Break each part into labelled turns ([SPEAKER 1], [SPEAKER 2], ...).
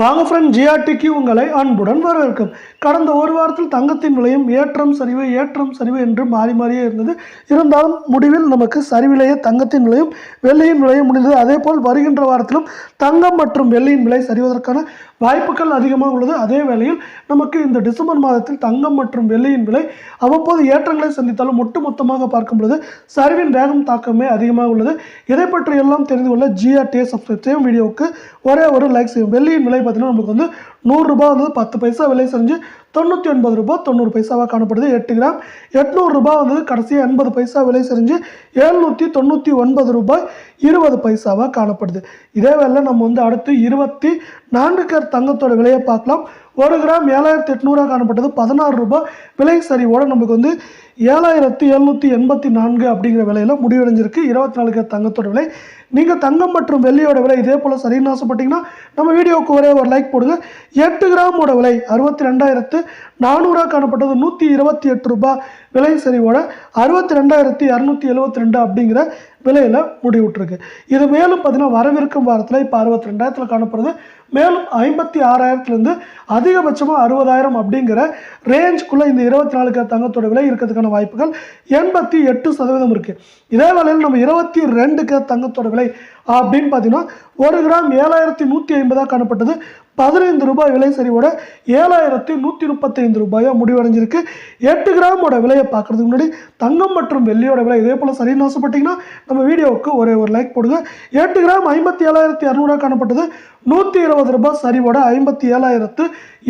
[SPEAKER 1] வாங்க ஃப்ரெண்ட் ஜிஆர்டிக்கு உங்களை அன்புடன் வரவேற்கும். கடந்த ஒரு வாரத்தில் தங்கத்தின் விலையும் ஏற்றம் சரிவு ஏற்றம் சரிவு என்று மாறி மாறியே இருந்தது. இருந்தாலும் முடிவில் நமக்கு சரிவிலேயே தங்கத்தின் விலையும் வெள்ளியின் விலையும் முடிந்தது. அதே போல் வருகின்ற வாரத்திலும் தங்கம் மற்றும் வெள்ளியின் விலை சரிவதற்கான வாய்ப்புகள் அதிகமாக உள்ளது. அதே வேளையில் நமக்கு இந்த டிசம்பர் மாதத்தில் தங்கம் மற்றும் வெள்ளியின் விலை அவ்வப்போது ஏற்றங்களை சந்தித்தாலும் ஒட்டுமொத்தமாக பார்க்கும் பொழுது சரிவின் வேகம் தாக்கமே அதிகமாக உள்ளது. இதை பற்றி எல்லாம் தெரிந்து கொள்ள ஜிஆர்டியை சப்ஸ்கிரைப் செய்யும் வீடியோவுக்கு ஒரே ஒரு லைக் செய்யும் வெள்ளியின் விலை பார்த்தீங்கன்னா நமக்கு வந்து நூறுரூபா வந்து பத்து பைசா விலை செஞ்சு தொண்ணூற்றி ஒன்பது ரூபாய் தொண்ணூறு பைசாவாக காணப்படுது. எட்டு கிராம் எட்நூறுரூபா வந்து கடைசியாக எண்பது பைசா விலை செஞ்சு எழுநூற்றி தொண்ணூற்றி ஒன்பது ரூபாய் இருபது பைசாவாக காணப்படுது. இதே வேலை நம்ம வந்து அடுத்து இருபத்தி நான்கு கேர் தங்கத்தோட விலையை பார்க்கலாம். ஒரு கிராம் ஏழாயிரத்தி எட்நூறாக காணப்பட்டது. பதினாறு ரூபாய் விலை சரிவோட நமக்கு வந்து ஏழாயிரத்தி எழுநூற்றி எண்பத்தி நான்கு அப்படிங்கிற விலையில் முடிவடைஞ்சிருக்கு. இருபத்தி நாலு கேர் தங்கத்தோட விலை. நீங்கள் தங்கம் மற்றும் வெள்ளியோட விலை இதே போல் சரின்னு ஆசைப்பட்டீங்கன்னா நம்ம வீடியோவுக்கு ஒரே ஒரு லைக் போடுங்க. எட்டு கிராமோட விலை அறுபத்தி ரெண்டாயிரத்து நானூறாக காணப்பட்டது. நூற்றி இருபத்தி எட்டு ரூபாய் விலை சரிவோட அறுபத்தி ரெண்டாயிரத்தி இரநூத்தி எழுபத்தி ரெண்டு அப்படிங்கிற விலையில் முடிவுட்ருக்கு இது மேலும் பார்த்தீங்கன்னா வரவிருக்கும் வாரத்தில் இப்போ அறுபத்தி ரெண்டாயிரத்தில் காணப்படுறது மேலும் ஐம்பத்தி ஆறாயிரத்துலேருந்து அதிகபட்சமாக அறுபதாயிரம் அப்படிங்கிற ரேஞ்சுக்குள்ளே இந்த இருபத்தி நாலு கிராம் தங்கத்தோட விலை இருக்கிறதுக்கான வாய்ப்புகள் எண்பத்தி எட்டு சதவீதம் இருக்குது இதே வேளையில் நம்ம இருபத்தி ரெண்டு கிராம் தங்கத்தோட விலை அப்படின்னு பார்த்தீங்கன்னா ஒரு கிராம் ஏழாயிரத்தி நூற்றி ஐம்பதாக காணப்பட்டது. பதினைந்து ரூபாய் விலை சரிவோட ஏழாயிரத்தி நூற்றி முப்பத்தைந்து ரூபாயாக முடிவடைஞ்சிருக்கு. எட்டு கிராமோட விலையை பார்க்குறதுக்கு முன்னாடி தங்கம் மற்றும் வெள்ளியோட விலை இதே போல் சரின்னு ஆசைப்பட்டிங்கன்னா நம்ம வீடியோவுக்கு ஒரே ஒரு லைக் போடுங்க. எட்டு கிராம் ஐம்பத்தி ஏழாயிரத்தி இரநூறுவா காணப்பட்டது. நூற்றி இருபது ரூபாய் சரிவோட ஐம்பத்தி ஏழாயிரத்து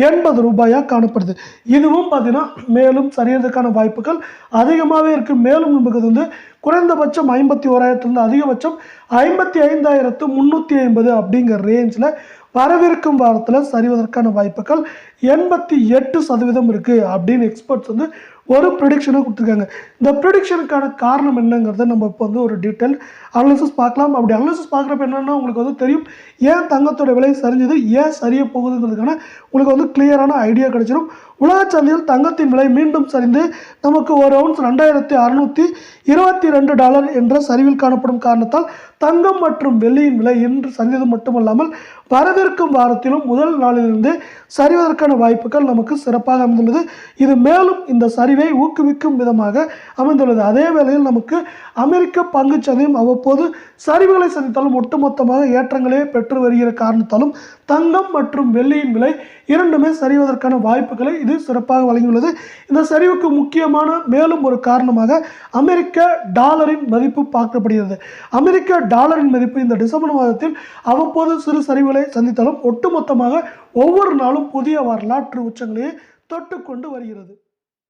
[SPEAKER 1] எண்பது ரூபாயாக காணப்படுது. இதுவும் பார்த்தீங்கன்னா மேலும் சரியறதுக்கான வாய்ப்புகள் அதிகமாகவே இருக்குது மேலும் நமக்கு வந்து குறைந்தபட்சம் ஐம்பத்தி ஓராயிரத்துலேருந்து அதிகபட்சம் ஐம்பத்தி ஐந்தாயிரத்து முந்நூற்றி ஐம்பது அப்படிங்கிற ரேஞ்சில் வரவிருக்கும் வாரத்தில் சரிவதற்கான வாய்ப்புகள் எண்பத்தி எட்டு சதவீதம் இருக்குது அப்படின்னு எக்ஸ்பர்ட்ஸ் வந்து ஒரு ப்ரிடிக்ஷனை கொடுத்துருக்காங்க. இந்த ப்ரிடிக்ஷனுக்கான காரணம் என்னங்கிறத நம்ம இப்போ வந்து ஒரு டீட்டெயில் அனாலிசிஸ் பார்க்கலாம். அப்படி அனாலிசிஸ் பார்க்குறப்ப என்னென்னா உங்களுக்கு வந்து தெரியும் ஏன் தங்கத்தோட விலை சரிஞ்சது ஏன் சரிய போகுதுங்கிறதுக்கான உங்களுக்கு வந்து கிளியரான ஐடியா கிடைச்சிடும் உலக சந்தையில் தங்கத்தின் விலை மீண்டும் சரிந்து நமக்கு ஒரு அவுன்ஸ் ரெண்டாயிரத்தி அறுநூற்றி இருபத்தி ரெண்டு டாலர் என்ற சரிவில் காணப்படும் காரணத்தால் தங்கம் மற்றும் வெள்ளியின் விலை இன்று சரிந்தது மட்டுமல்லாமல் வரவிருக்கும் வாரத்திலும் முதல் நாளிலிருந்து சரிவதற்கான வாய்ப்புகள் நமக்கு சிறப்பாக அமைந்துள்ளது. இது மேலும் இந்த சரிவை ஊக்குவிக்கும் விதமாக அமைந்துள்ளது. அதே வேளையில் நமக்கு அமெரிக்க பங்குச் சந்தையும் அவ்வப்போது சரிவுகளை சந்தித்தாலும் ஒட்டுமொத்தமாக ஏற்றங்களே பெற்று வருகிற காரணத்தாலும் தங்கம் மற்றும் வெள்ளியின் விலை இரண்டுமே சரிவதற்கான வாய்ப்புகளை இது சிறப்பாக வழங்கியுள்ளது. இந்த சரிவுக்கு முக்கியமான மேலும் ஒரு காரணமாக அமெரிக்க டாலரின் மதிப்பு பார்க்கப்படுகிறது. அமெரிக்க டாலரின் மதிப்பு இந்த டிசம்பர் மாதத்தில் அவ்வப்போது சிறு சரிவுகளை சந்தித்தாலும் ஒட்டுமொத்தமாக ஒவ்வொரு நாளும் புதிய வரலாற்று உச்சங்களையே தொட்டுக்கொண்டு வருகிறது.